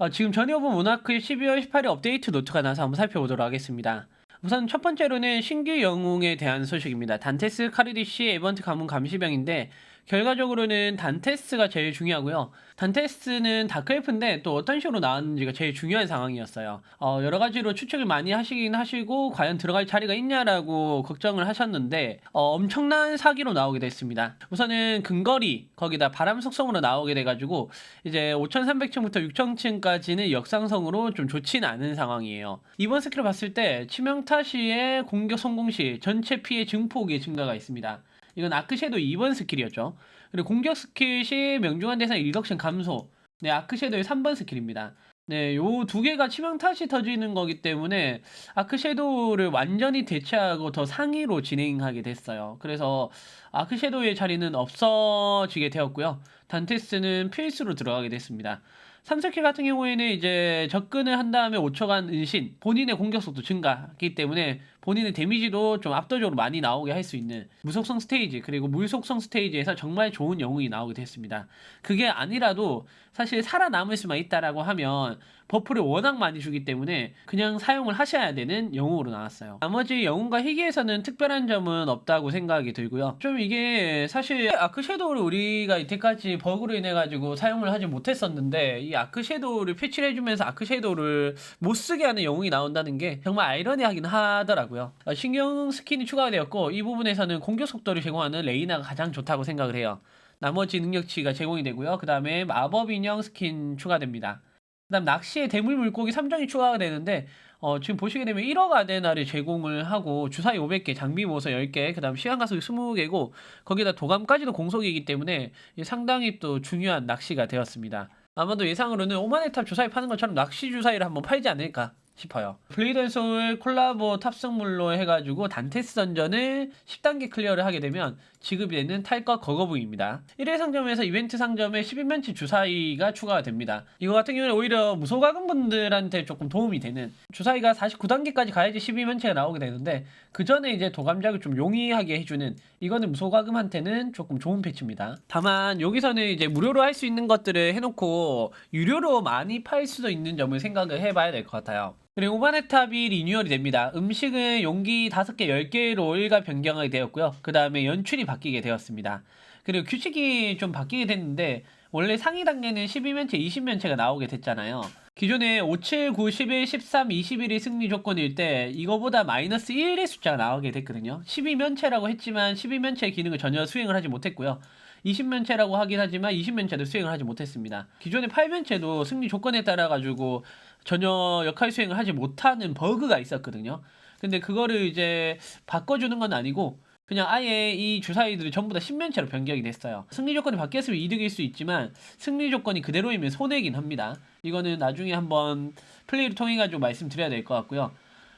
어, 지금 전이오브 모나크의 12월 18일 업데이트 노트가 나서 한번 살펴보도록 하겠습니다. 우선 첫 번째로는 신규 영웅에 대한 소식입니다. 단테스 카리디시 에번트 가문 감시병인데 결과적으로는 단테스가 제일 중요하고요. 단테스는 다크엘프인데 또 어떤 식으로 나왔는지가 제일 중요한 상황이었어요. 어, 여러 가지로 추측을 많이 하시긴 하시고 과연 들어갈 자리가 있냐라고 걱정을 하셨는데 어, 엄청난 사기로 나오게 됐습니다. 우선은 근거리 거기다 바람 속성으로 나오게 돼가지고 이제 5,300층부터 6,000층까지는 역상성으로 좀 좋지는 않은 상황이에요. 이번 스킬을 봤을 때 치명타 시에 공격 성공 시 전체 피해 증폭의 증가가 있습니다. 이건 아크섀도우 2번 스킬이었죠. 그리고 공격 스킬 시 명중한 대상 리덕션 감소. 네, 아크섀도우의 3번 스킬입니다. 네, 요 두 개가 치명타시 터지는 거기 때문에 아크섀도우를 완전히 대체하고 더 상위로 진행하게 됐어요. 그래서 아크섀도우의 자리는 없어지게 되었고요. 단테스는 필수로 들어가게 됐습니다. 3스킬 같은 경우에는 이제 접근을 한 다음에 5초간 은신, 본인의 공격 속도 증가하기 때문에 본인의 데미지도 좀 압도적으로 많이 나오게 할 수 있는 무속성 스테이지, 그리고 물속성 스테이지에서 정말 좋은 영웅이 나오게 됐습니다. 그게 아니라도 사실 살아남을 수만 있다라고 하면 버프를 워낙 많이 주기 때문에 그냥 사용을 하셔야 되는 영웅으로 나왔어요. 나머지 영웅과 희귀에서는 특별한 점은 없다고 생각이 들고요. 좀 이게 사실 아크 섀도우를 우리가 이때까지 버그로 인해 가지고 사용을 하지 못했었는데 이 아크 섀도우를 패치를 해주면서 아크 섀도우를 못 쓰게 하는 영웅이 나온다는 게 정말 아이러니하긴 하더라고요. 어, 신경 스킨이 추가가 되었고 이 부분에서는 공격 속도를 제공하는 레이나가 가장 좋다고 생각을 해요. 나머지 능력치가 제공이 되고요. 그 다음에 마법 인형 스킨 추가됩니다. 그 다음 낚시의 대물 물고기 3종이 추가가 되는데 어, 지금 보시게 되면 1억 아데나를 제공을 하고 주사위 500개, 장비 모서 10개, 그 다음 시간 가속이 20개고 거기다 도감까지도 공속이기 때문에 상당히 또 중요한 낚시가 되었습니다. 아마도 예상으로는 오마네탑 주사위 파는 것처럼 낚시 주사위를 한번 팔지 않을까 싶어요. 블레이드 앤 소울 콜라보 탑승물로 해가지고 단테스 던전을 10단계 클리어를 하게 되면 지급이 되는 탈것 거거부입니다. 1회 상점에서 이벤트 상점에 12면치 주사위가 추가가 됩니다. 이거 같은 경우는 오히려 무소가금 분들한테 조금 도움이 되는 주사위가 49단계까지 가야지 12면치가 나오게 되는데 그 전에 이제 도감작을 좀 용이하게 해주는 이거는 무소가금한테는 조금 좋은 패치입니다. 다만 여기서는 이제 무료로 할 수 있는 것들을 해놓고 유료로 많이 팔 수도 있는 점을 생각을 해봐야 될 것 같아요. 그리고 오바네탑이 리뉴얼이 됩니다. 음식은 용기 5개, 10개로 일괄 변경하게 되었고요. 그 다음에 연출이 바뀌게 되었습니다. 그리고 규칙이 좀 바뀌게 됐는데 원래 상위 단계는 12면체, 20면체가 나오게 됐잖아요. 기존에 5, 7, 9, 11, 13, 21이 승리 조건일 때 이거보다 마이너스 1의 숫자가 나오게 됐거든요. 12면체라고 했지만 12면체의 기능을 전혀 수행을 하지 못했고요. 20면체라고 하긴 하지만 20면체도 수행을 하지 못했습니다. 기존의 8면체도 승리 조건에 따라 가지고 전혀 역할 수행을 하지 못하는 버그가 있었거든요. 근데 그거를 이제 바꿔주는 건 아니고 그냥 아예 이 주사위들이 전부 다 10면체로 변경이 됐어요. 승리 조건이 바뀌었으면 이득일 수 있지만 승리 조건이 그대로이면 손해긴 합니다. 이거는 나중에 한번 플레이를 통해 가지고 말씀드려야 될 것 같고요.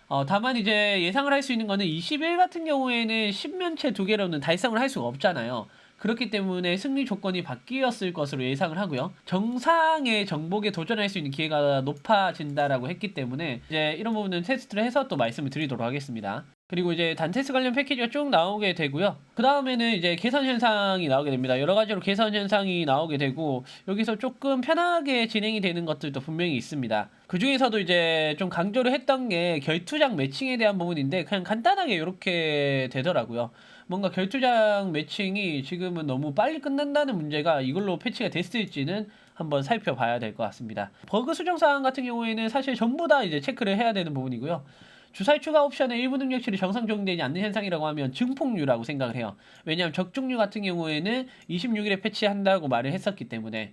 어, 다만 이제 예상을 할 수 있는 거는 21 같은 경우에는 10면체 두 개로는 달성을 할 수가 없잖아요. 그렇기 때문에 승리 조건이 바뀌었을 것으로 예상을 하고요. 정상의 정복에 도전할 수 있는 기회가 높아진다라고 했기 때문에 이제 이런 부분은 테스트를 해서 또 말씀을 드리도록 하겠습니다. 그리고 이제 단테스 관련 패키지가 쭉 나오게 되고요. 그 다음에는 이제 개선 현상이 나오게 됩니다. 여러 가지로 개선 현상이 나오게 되고 여기서 조금 편하게 진행이 되는 것들도 분명히 있습니다. 그 중에서도 이제 좀 강조를 했던 게 결투장 매칭에 대한 부분인데 그냥 간단하게 이렇게 되더라고요. 뭔가 결투장 매칭이 지금은 너무 빨리 끝난다는 문제가 이걸로 패치가 됐을지는 한번 살펴봐야 될 것 같습니다. 버그 수정 사항 같은 경우에는 사실 전부 다 이제 체크를 해야 되는 부분이고요. 주사위 추가 옵션의 일부 능력치를 정상 적용되지 않는 현상이라고 하면 증폭류라고 생각을 해요. 왜냐하면 적중류 같은 경우에는 26일에 패치한다고 말을 했었기 때문에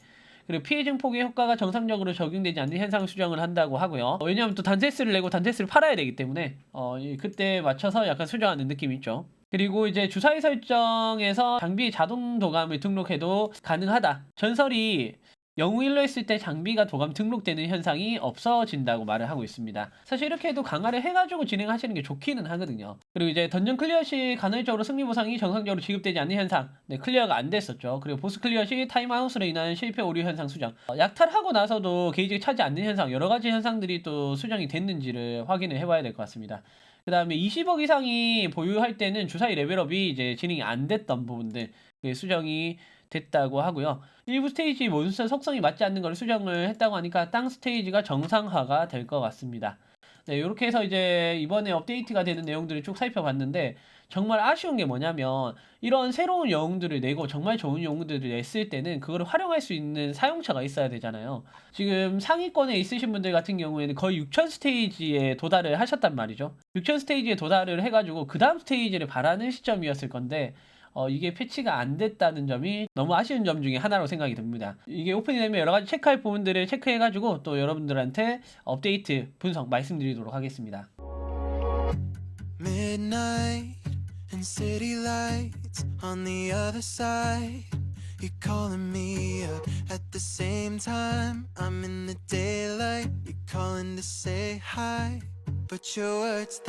그리고 피해 증폭의 효과가 정상적으로 적용되지 않는 현상을 수정을 한다고 하고요. 어, 왜냐하면 또 단테스를 내고 단테스를 팔아야 되기 때문에 어, 이- 그때 맞춰서 약간 수정하는 느낌이 있죠. 그리고 이제 주사위 설정에서 장비 자동 도감을 등록해도 가능하다. 전설이 영웅일로 했을 때 장비가 도감 등록되는 현상이 없어진다고 말을 하고 있습니다. 사실 이렇게 해도 강화를 해가지고 진행하시는 게 좋기는 하거든요. 그리고 이제 던전 클리어 시 간헐적으로 승리 보상이 정상적으로 지급되지 않는 현상, 네, 클리어가 안 됐었죠. 그리고 보스 클리어 시 타임아웃으로 인한 실패 오류 현상 수정, 어, 약탈하고 나서도 게이지가 차지 않는 현상, 여러 가지 현상들이 또 수정이 됐는지를 확인을 해봐야 될 것 같습니다. 그 다음에 20억 이상이 보유할 때는 주사위 레벨업이 이제 진행이 안 됐던 부분들 그 수정이 됐다고 하고요. 일부 스테이지 몬스터 속성이 맞지 않는 걸 수정을 했다고 하니까 땅 스테이지가 정상화가 될 것 같습니다. 네, 이렇게 해서 이제 이번에 업데이트가 되는 내용들을 쭉 살펴봤는데 정말 아쉬운 게 뭐냐면 이런 새로운 영웅들을 내고 정말 좋은 영웅들을 냈을 때는 그거를 활용할 수 있는 사용처가 있어야 되잖아요. 지금 상위권에 있으신 분들 같은 경우에는 거의 6000 스테이지에 도달을 하셨단 말이죠. 6000 스테이지에 도달을 해가지고 그 다음 스테이지를 바라는 시점이었을 건데 어, 이게 패치가 안 됐다는 점이 너무 아쉬운 점 중에 하나로 생각이 듭니다. 이게 오픈이 되면 여러 가지 체크할 부분들을 체크해가지고 또 여러분들한테 업데이트 분석 말씀드리도록 하겠습니다. Midnight and city lights on the other side. You're calling me up at the same time. I'm in the daylight. You're calling to say hi, but your words